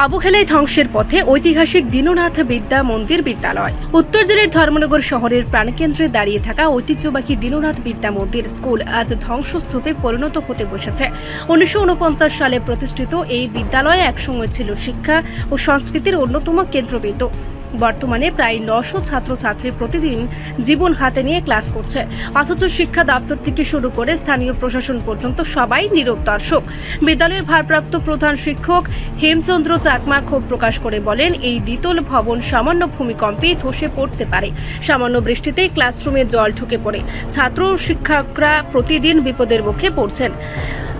অবহেলায় ধ্বংসের পথে ঐতিহাসিক দীননাথ বিদ্যা মন্দির বিদ্যালয়। উত্তর জেলের ধর্মনগর শহরের প্রাণকেন্দ্রে দাঁড়িয়ে থাকা ঐতিহ্যবাহী দীননাথ বিদ্যা মন্দির স্কুল আজ ধ্বংসস্তূপে পরিণত হতে বসেছে। উনিশশো ঊনপঞ্চাশ সালে প্রতিষ্ঠিত এই বিদ্যালয়ে একসময় ছিল শিক্ষা ও সংস্কৃতির অন্যতম কেন্দ্রবিন্দু। বর্তমানে প্রায় নশো ছাত্রছাত্রী প্রতিদিন জীবন হাতে নিয়ে ক্লাস করছে। অথচ শিক্ষা দপ্তর থেকে শুরু করে স্থানীয় প্রশাসন পর্যন্ত সবাই নীরব দর্শক। বিদ্যালয়ের ভারপ্রাপ্ত প্রধান শিক্ষক হেমচন্দ্র চাকমা ক্ষোভ প্রকাশ করে বলেন, এই দ্বিতল ভবন সামান্য ভূমিকম্পে ধসে পড়তে পারে। সামান্য বৃষ্টিতেই ক্লাসরুমে জল ঢুকে পড়ে। ছাত্র শিক্ষকরা প্রতিদিন বিপদের মুখে পড়ছেন।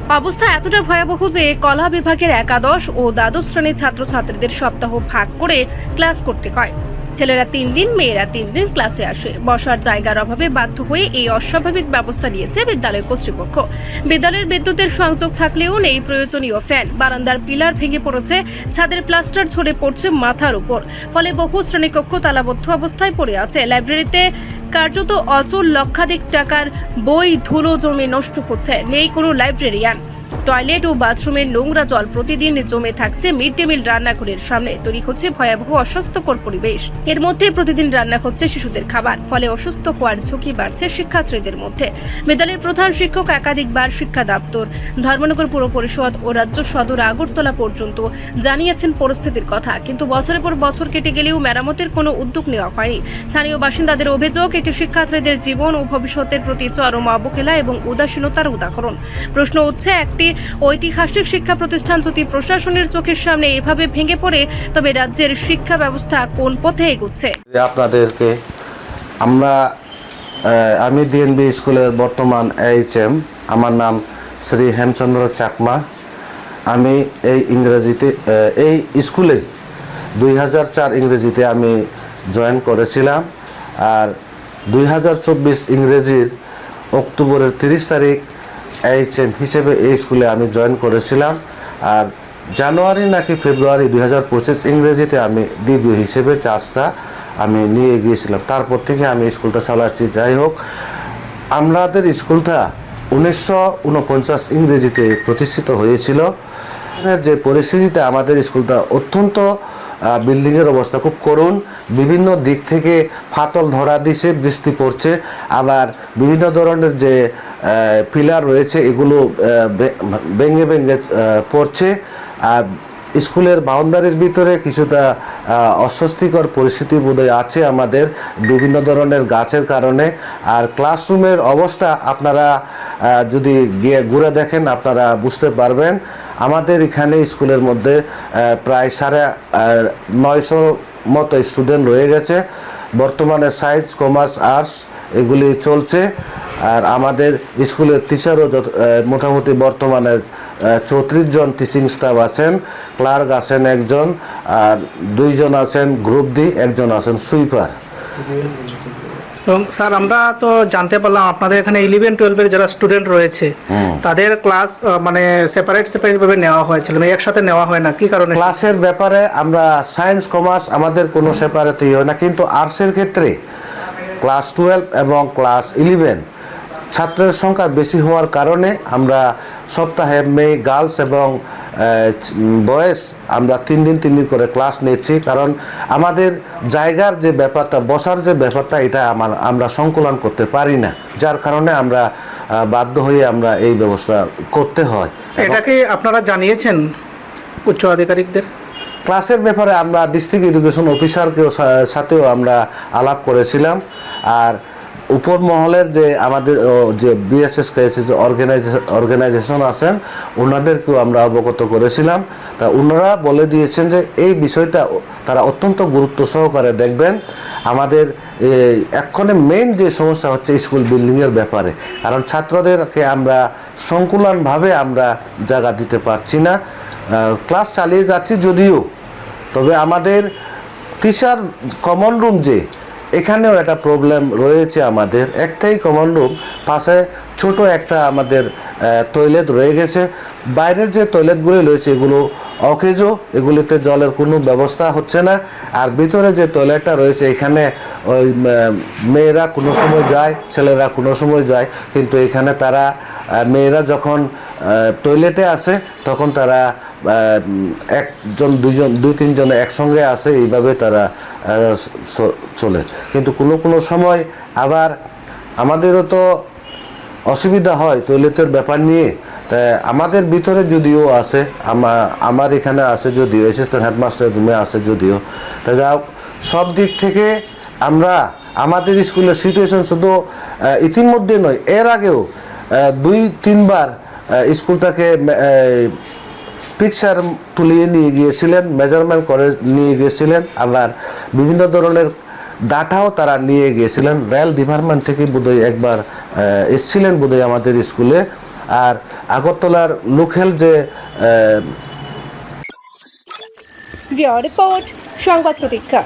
অবস্থা এতটা ভয়াবহ যে কলা বিভাগের একাদশ ও দ্বাদশ শ্রেণির ছাত্রছাত্রীদের সপ্তাহ ভাগ করে ক্লাস করতে হয়। ছেলেরা তিন দিন, মেয়েরা তিন দিন ক্লাসে আসে। বসার জায়গার অভাবে বাধ্য হয়ে এই অস্বাভাবিক ব্যবস্থা নিয়েছে বিদ্যালয় কর্তৃপক্ষ। বিদ্যালয়ের বিদ্যুতের সংযোগ থাকলেও নেই প্রয়োজনীয় ফ্যান। বারান্দার পিলার ভেঙে পড়েছে, ছাদের প্লাস্টার ঝরে পড়ছে মাথার উপর। ফলে বহু শ্রেণীকক্ষ তালাবদ্ধ অবস্থায় পড়ে আছে। লাইব্রেরিতে কার্যত অচল লক্ষাধিক টাকার বই ধুলো জমে নষ্ট হচ্ছে। নেই কোনো লাইব্রেরিয়ান টয়লেট ও বাথরুমের নোংরা জল প্রতিদিন জমে থাকছে মিড ডে মিল রান্নাঘরের সামনে। তৈরি হচ্ছে ভয়াবহ অস্বাস্থ্যকর পরিবেশ। এর মধ্যে প্রতিদিন রান্না হচ্ছে শিশুদের খাবার, ফলে অসুস্থ হওয়ার ঝুঁকি বাড়ছে শিক্ষার্থীদের মধ্যে। বিদ্যালয়ের প্রধান শিক্ষক, একাধিকবার শিক্ষা দপ্তর, ধর্মনগর পুর পরিষদ ও রাজ্য সদর আগরতলা পর্যন্ত জানিয়েছেন পরিস্থিতির কথা। কিন্তু বছরের পর বছর কেটে গেলেও মেরামতের কোনো উদ্যোগ নেওয়া হয়নি। স্থানীয় বাসিন্দাদের অভিযোগ, এটি শিক্ষার্থীদের জীবন ও ভবিষ্যতের প্রতি চরম অবহেলা এবং উদাসীনতার উদাহরণ। প্রশ্ন উঠছে, একটি ঐতিহাসিক শিক্ষা প্রতিষ্ঠান যদি প্রশাসনের চোখের সামনে এভাবে ভেঙে পড়ে, তবে রাজ্যের শিক্ষা ব্যবস্থা কোন পথে এগুচ্ছে? আপনাদেরকে আমরা আমি ডিএনবি স্কুলের বর্তমান এইচ এম আমার নাম শ্রী হেমচন্দ্র চাকমা। আমি এই ইংরেজিতে এই স্কুলে দুই হাজার চার ইংরেজিতে আমি জয়েন করেছিলাম। আর দুই হাজার চব্বিশ ইংরেজির অক্টোবরের তিরিশ তারিখ এইচ এম হিসেবে এই স্কুলে আমি জয়েন করেছিলাম। আর জানুয়ারি নাকি ফেব্রুয়ারি দুই হাজার পঁচিশ ইংরেজিতে আমি দ্বিতীয় হিসেবে চার্জটা আমি নিয়ে গিয়েছিলাম। তারপর থেকে আমি স্কুলটা চালাচ্ছি। যাই হোক, আমাদের স্কুলটা উনিশশো উনপঞ্চাশ ইংরেজিতে প্রতিষ্ঠিত হয়েছিল। যে পরিস্থিতিতে আমাদের স্কুলটা অত্যন্ত বিল্ডিংয়ের অবস্থা খুব করুণ। বিভিন্ন দিক থেকে ফাটল ধরা দিছে, বৃষ্টি পড়ছে। আবার বিভিন্ন ধরনের যে পিলার রয়েছে, এগুলো ভেঙে ভেঙে পড়ছে। আর স্কুলের বাউন্ডারির ভিতরে কিছুটা অস্বস্তিকর পরিস্থিতি বোধহয় আছে আমাদের বিভিন্ন ধরনের গাছের কারণে। আর ক্লাসরুমের অবস্থা আপনারা যদি গিয়ে ঘুরে দেখেন, আপনারা বুঝতে পারবেন। আমাদের এখানে স্কুলের মধ্যে প্রায় সাড়ে নয়শো মতো স্টুডেন্ট রয়ে গেছে। বর্তমানে সায়েন্স, কমার্স, আর্টস এগুলি চলছে। আর আমাদের স্কুলের টিচারও মোটামুটি বর্তমানে চৌত্রিশ জন টিচিং স্টাফ আছেন ক্লার্ক আছেন একজন, আর দুইজন আছেন গ্রুপ ডি একজন আছেন সুইপার এবং স্যার আমরা তো জানতে পারলাম আপনাদের এখানে ইলেভেন টুয়েলভের যারা স্টুডেন্ট রয়েছে তাদের ক্লাস মানে সেপারেট সেপারেট ভাবে নেওয়া হয়েছিল মানে একসাথে নেওয়া হয় না কি কারণে? ক্লাসের ব্যাপারে আমরা সায়েন্স কমার্স আমাদের কোনো সেপারেতেই হয় না কিন্তু আর্টসের ক্ষেত্রে ক্লাস টুয়েলভ এবং ক্লাস ইলেভেন ছাত্রের সংখ্যা বেশি হওয়ার কারণে আমরা সপ্তাহে মেয়ে গার্লস এবং বয়েস আমরা তিন দিন তিন দিন করে ক্লাস নিচ্ছি। কারণ আমাদের জায়গার যে ব্যাপারটা বসার যে ব্যাপারটা এটা আমার আমরা সংকলন করতে পারি না। যার কারণে আমরা বাধ্য হয়ে আমরা এই ব্যবস্থা করতে হয়। এটা কি আপনারা জানিয়েছেন উচ্চ আধিকারিকদের? ক্লাসের ব্যাপারে আমরা ডিস্ট্রিক্ট এডুকেশন অফিসারকেও সাথেও আমরা আলাপ করেছিলাম। আর উপর মহলের যে আমাদের যে বিএসএস যে অর্গানাইজেশন অর্গানাইজেশন আছেন ওনাদেরকেও আমরা অবগত করেছিলাম। তা ওনারা বলে দিয়েছেন যে এই বিষয়টা তারা অত্যন্ত গুরুত্ব সহকারে দেখবেন। আমাদের এক্ষণে মেইন যে সমস্যা হচ্ছে স্কুল বিল্ডিংয়ের ব্যাপারে। কারণ ছাত্রদেরকে আমরা সংকুলনভাবে আমরা জায়গা দিতে পারছি না। ক্লাস চালিয়ে যাচ্ছি যদিও। তবে আমাদের টিচার কমন রুম যে এখানেও একটা প্রবলেম রয়েছে আমাদের। একটাই কমন রুম পাশে ছোট একটা আমাদের টয়লেট রয়ে গেছে। বাইরের যে টয়লেটগুলি রয়েছে, এগুলো অকেজো, এগুলিতে জলের কোনো ব্যবস্থা হচ্ছে না। আর ভিতরে যে টয়লেটটা রয়েছে, এখানে ওই মেয়েরা কোনো সময় যায়, ছেলেরা কোনো সময় যায়, কিন্তু এখানে তারা মেয়েরা যখন টয়লেটে আসে তখন তারা একজন দুজন দুই, তিনজন একসঙ্গে আসে এইভাবে তারা চলে। কিন্তু কোনো কোনো সময় আবার আমাদেরও তো অসুবিধা হয় টয়লেটের ব্যাপার নিয়ে। আমাদের ভিতরে যদিও আছে আমার এখানে আছে যদিও অ্যাসিস্ট্যান্ট হেডমাস্টার রুমে আছে যদিও। তা যা সব দিক থেকে আমরা, আমাদের স্কুলের সিচুয়েশন শুধু ইতিমধ্যে নয়, এর আগেও দুই, তিনবার স্কুলটাকে পিকচার তুলিয়ে নিয়ে গিয়েছিলেন মেজারমেন্ট করে নিয়ে গিয়েছিলেন, আবার বিভিন্ন ধরনের ডাটাও তারা নিয়ে গিয়েছিলেন রেল ডিপার্টমেন্ট থেকে বোধহয় একবার এসছিলেন বোধহয় আমাদের স্কুলে। আর আগরতলার লোকেল যে রিপোর্ট, সংবাদ প্রতীক্ষা।